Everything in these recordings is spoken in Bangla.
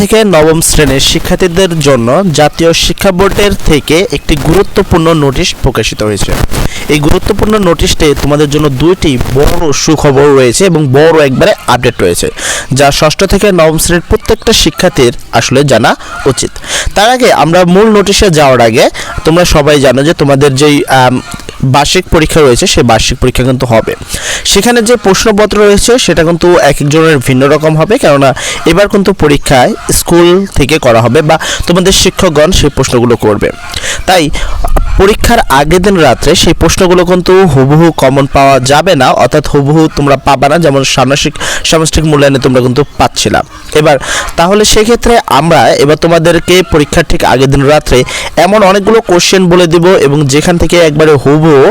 থেকে নবম শ্রেণির শিক্ষার্থীদের জন্য জাতীয় শিক্ষা বোর্ডের থেকে একটি গুরুত্বপূর্ণ নোটিশ প্রকাশিত হয়েছে। এই গুরুত্বপূর্ণ নোটিশটি তোমাদের জন্য দুইটি বড় সুখবর রয়েছে এবং বড় একবারে আপডেট রয়েছে, যা ষষ্ঠ থেকে নবম শ্রেণির প্রত্যেকটা শিক্ষার্থীর আসলে জানা উচিত। তার আগে আমরা মূল নোটিশে যাওয়ার আগে তোমরা সবাই জানো যে তোমাদের যেই বার্ষিক পরীক্ষা রয়েছে, সেই বার্ষিক পরীক্ষা কিন্তু হবে। সেখানে যে প্রশ্নপত্র রয়েছে, সেটা কিন্তু এক একজনের ভিন্ন রকম হবে, কেননা এবার কিন্তু পরীক্ষায় স্কুল থেকে করা হবে বা তোমাদের শিক্ষকগণ সেই প্রশ্নগুলো করবে। তাই পরীক্ষার আগের দিন রাত্রে সেই প্রশ্নগুলো কিন্তু হুবহু কমন পাওয়া যাবে না, অর্থাৎ হুবহু তোমরা পাবা না, যেমন সামনাসিক, সামষ্টিক মূল্যায়নে তোমরা কিন্তু পাচ্ছিলাম। এবার, তাহলে সেক্ষেত্রে আমরা এবার তোমাদেরকে পরীক্ষার ঠিক আগের দিন রাত্রে এমন অনেকগুলো কোশ্চেন বলে দিব এবং যেখান থেকে একবারে হুবহু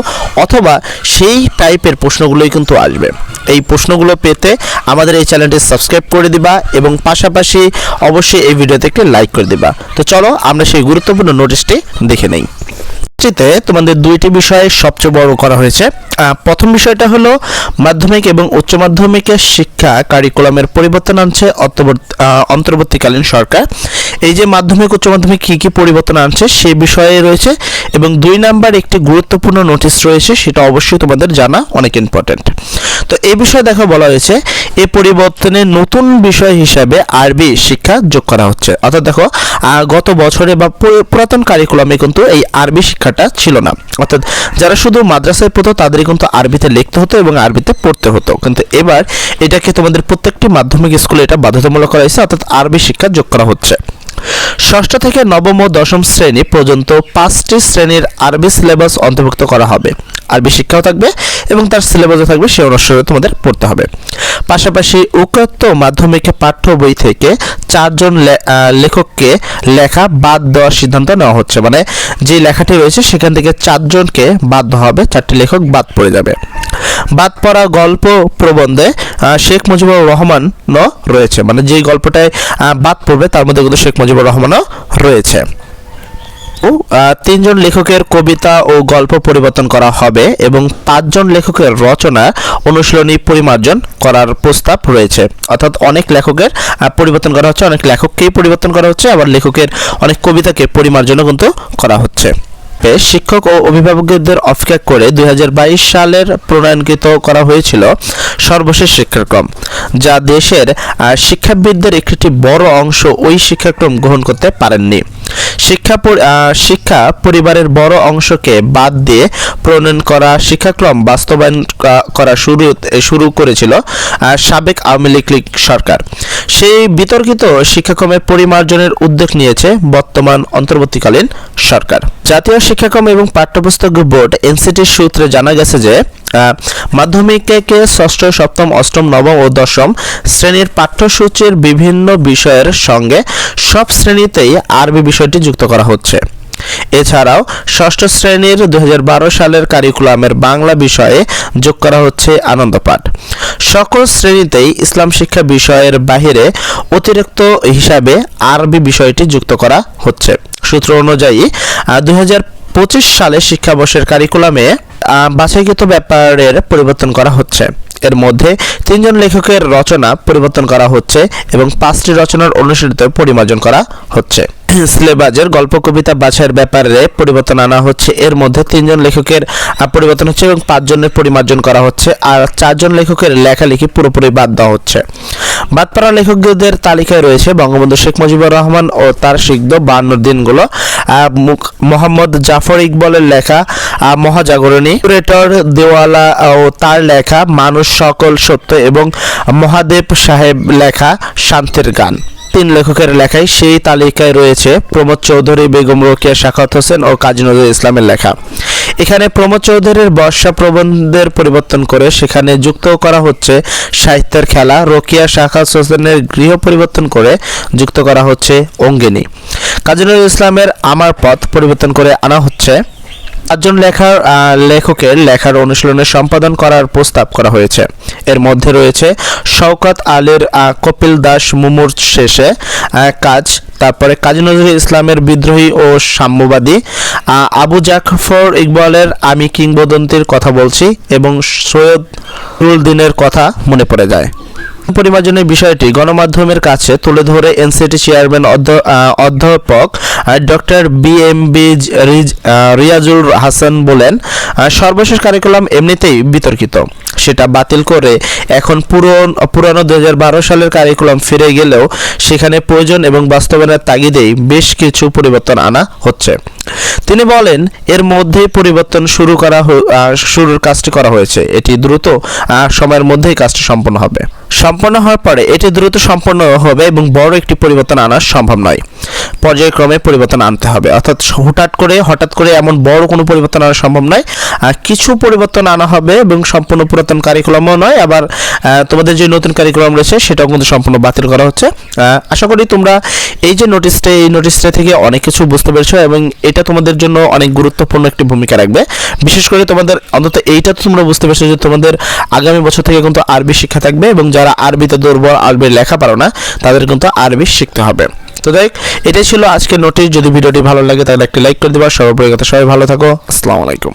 অথবা সেই টাইপের প্রশ্নগুলোই কিন্তু আসবে। এই প্রশ্নগুলো পেতে আমাদের এই চ্যানেলটি সাবস্ক্রাইব করে দিবা এবং পাশাপাশি অবশ্যই এই ভিডিওতে একটি লাইক করে দিবা। তো চলো আমরা সেই গুরুত্বপূর্ণ নোটিশটি দেখে Até. চিতে তোমাদের দুইটি বিষয় সবচেয়ে বড় করা হয়েছে। প্রথম বিষয়টা হলো, মাধ্যমিক এবং উচ্চ মাধ্যমিকের শিক্ষা কারিকুলামের পরিবর্তন আনছে অন্তর্বর্তীকালীন সরকার। এই যে মাধ্যমিক, উচ্চ মাধ্যমিক কী কী পরিবর্তন আনছে সেই বিষয়ে রয়েছে এবং দুই নাম্বার একটি গুরুত্বপূর্ণ নোটিশ রয়েছে সেটা অবশ্যই তোমাদের জানা অনেক ইম্পর্ট্যান্ট তো এই বিষয়ে দেখো বলা হয়েছে এই পরিবর্তনে নতুন বিষয় হিসাবে আরবি শিক্ষা যোগ করা হচ্ছে। অর্থাৎ দেখো গত বছরে বা পুরাতন কারিকুলামে কিন্তু এই আরবি শিক্ষাটা ছিল না। অর্থাৎ যারা শুধু মাদ্রাসায় পড়তো, তাদেরই কিন্তু আরবিতে লিখতে হতো এবং আরবিতে পড়তে হতো। কিন্তু এবার এটাকে তোমাদের প্রত্যেকটি মাধ্যমিক স্কুলে এটা বাধ্যতামূলক করা হয়েছে, অর্থাৎ আরবি শিক্ষা যোগ করা হচ্ছে। ষষ্ঠ থেকে নবম ও দশম শ্রেণি পর্যন্ত পাঁচটি শ্রেণির আরবি সিলেবাস অন্তর্ভুক্ত করা হবে। আরবি শিক্ষাও থাকবে এবং তার সিলেবাসও থাকবে, সে অনুসারে তোমাদের পড়তে হবে। পাশাপাশি উক্ত মাধ্যমিকে পাঠ্য বই থেকে চারজন লেখককে লেখা বাদ দেওয়ার সিদ্ধান্ত নেওয়া হচ্ছে। মানে যে লেখাটি রয়েছে, সেখান থেকে চারজনকে বাদ দেওয়া হবে, চারটি লেখক বাদ পড়ে যাবে। বাদ পড়া গল্প প্রবন্ধে শেখ মুজিবুর রহমান রয়েছে। মানে যেই গল্পটায় বাদ পড়বে, তার মধ্যে কিন্তু শেখ মুজিবুর রহমানও রয়েছে। ও তিনজন লেখকের কবিতা ও গল্প পরিবর্তন করা হবে এবং পাঁচজন লেখকের রচনা অনুশীলনী পরিমার্জন করার প্রস্তাব রয়েছে। অর্থাৎ অনেক লেখকের পরিবর্তন করা হচ্ছে, অনেক লেখককেই পরিবর্তন করা হচ্ছে, আবার লেখকের অনেক কবিতাকে পরিমার্জনও কিন্তু করা হচ্ছে। এ শিক্ষক ও অভিভাবকদের অপেক্ষা করে দুই হাজার বাইশ সালের প্রণয়নকৃত করা হয়েছিল সর্বশেষ শিক্ষাক্রম, যা দেশের শিক্ষাবিদদের একটি বড় অংশ ওই শিক্ষাক্রম গ্রহণ করতে পারেননি। শিক্ষা শিক্ষা পরিবারের বড় অংশকে বাদ দিয়ে প্রণয়ন করা শিক্ষাক্রম বাস্তবায়ন করা শুরু শুরু করেছিল সাবেক আওয়ামী লীগ লীগ সরকার। সেই বিতর্কিত শিক্ষাক্রমের পরিমার্জনের উদ্যোগ নিয়েছে বর্তমান অন্তর্বর্তীকালীন সরকার। জাতীয় শিক্ষাক্রম এবং পাঠ্যপুস্তক বোর্ড, এনসিটির সূত্রে জানা গেছে যে মাধ্যমিককে ষষ্ঠ, সপ্তম, অষ্টম, নবম ও দশম শ্রেণির পাঠ্যসূচির বিভিন্ন বিষয়ের সঙ্গে সব শ্রেণীতেই আরবি বিষয়টি যুক্ত করা হচ্ছে। এছাড়াও ষষ্ঠ শ্রেণির দু হাজার বারো সালের কারিকুলামের বাংলা বিষয়ে যোগ করা হচ্ছে আনন্দপাঠ। সকল শ্রেণীতেই ইসলাম শিক্ষা বিষয়ের বাহিরে অতিরিক্ত হিসাবে আরবি বিষয়টি যুক্ত করা হচ্ছে। সূত্র অনুযায়ী দুই পঁচিশ সালে শিক্ষাবর্ষের কারিকুলামে বাছাইকৃত ব্যাপারের পরিবর্তন করা হচ্ছে। এর মধ্যে তিনজন লেখকের রচনা পরিবর্তন করা হচ্ছে এবং পাঁচটি রচনার অনুসৃত পরিমার্জন করা হচ্ছে। সিলেবাসের গল্প, কবিতা, বাছাইয়ের ব্যাপারে পরিবর্তন আনা হচ্ছে। এর মধ্যে তিনজন লেখকের পরিবর্তন হচ্ছে এবং পাঁচজনের পরিমার্জন করা হচ্ছে আর চারজন লেখকের লেখালেখি পুরোপুরি বাদ দেওয়া হচ্ছে। বাদ পড়া লেখকদের তালিকায় রয়েছে বঙ্গবন্ধু শেখ মুজিবুর রহমান ও তার সিদ্ধ বান্ন দিনগুলো। মোহাম্মদ জাফর ইকবলের লেখা মহাজাগরণী। কুরেটর দেওয়ালা, ও তার লেখা, মানুষ, সকল, সত্য এবং মহাদেব সাহেব লেখা, শান্তির গান। তিন লেখকের লেখায় সেই তালিকায় রয়েছে প্রমোদ চৌধুরী, বেগম রোকিয়া, শাখাত হোসেন ও কাজী নজরুল ইসলামের লেখা। এখানে প্রমোদ চৌধুরীর বর্ষা প্রবন্ধের পরিবর্তন করে সেখানে যুক্ত করা হচ্ছে সাহিত্যের খেলা। রোকিয়া শাখা হোসেনের গৃহ পরিবর্তন করে যুক্ত করা হচ্ছে অঙ্গিনী। কাজী নজরুল ইসলামের আমার পথ পরিবর্তন করে আনা হচ্ছে পাঁচজন লেখার লেখকের লেখার অনুশীলনে সম্পাদন করার প্রস্তাব করা হয়েছে। এর মধ্যে রয়েছে শওকত আলীর কপিল দাস মুমুর শেষে কাজ, তারপরে কাজী নজরুল ইসলামের বিদ্রোহী ও সাম্যবাদী আবু জাফর ইকবালের আমি কিংবদন্তির কথা বলছি এবং সৈয়দ দিনের কথা মনে পড়ে যায়। পরিমার্জনের বিষয়টি গণমাধ্যমের কাছে তুলে ধরে এনসিটি চেয়ারম্যান অধ্য- অধ্যাপক doctor B M B Riazul Hasan বলেন সর্বশেষ কারিকুলাম এমনিতেই বিতর্কিত। সেটা বাতিল করে এখন পুরন, পুরানো দু সালের কারিকুলাম ফিরে গেলেও সেখানে প্রয়োজন এবং বাস্তবায়নের তাগিদেই বেশ কিছু পরিবর্তন আনা হচ্ছে। তিনি বলেন, এর মধ্যেই পরিবর্তন শুরু করা শুরুর কাজটি করা হয়েছে। এটি দ্রুত সময়ের মধ্যেই কাজটি সম্পন্ন হবে। সম্পন্ন হওয়ার পরে এটি দ্রুত সম্পন্ন হবে এবং বড় একটি পরিবর্তন আনা সম্ভব নয়। পর্যায়ক্রমে পরিবর্তন আনতে হবে। অর্থাৎ হুটাট করে, হঠাৎ করে এমন বড় কোনো পরিবর্তন আনা সম্ভব নয়। আর কিছু পরিবর্তন আনা হবে এবং সম্পূর্ণ পুরাতন কারিকুলামও নয়। আবার তোমাদের যে নতুন কারিকুলাম রয়েছে, সেটাও কিন্তু সম্পূর্ণ বাতিল করা হচ্ছে। আশা করি তোমরা এই যে নোটিশটা এই নোটিশটা থেকে অনেক কিছু বুঝতে পেরেছ এবং এটা তোমাদের জন্য অনেক গুরুত্বপূর্ণ একটি ভূমিকা রাখবে। বিশেষ করে তোমাদের, অন্তত এইটা তো তোমরা বুঝতে পারছ যে তোমাদের আগামী বছর থেকে কিন্তু আরবি শিক্ষা থাকবে এবং যারা আরবিতে দুর্বল আরবি লেখা পারো না, তাদের কিন্তু আরবি শিখতে হবে। তো দেখ, এটাই ছিল আজকের নোটিশ যদি ভিডিওটি ভালো লাগে, তাহলে একটি লাইক করে দিবা। সর্বোপরি সবাই ভালো থাকো। আসসালামু আলাইকুম।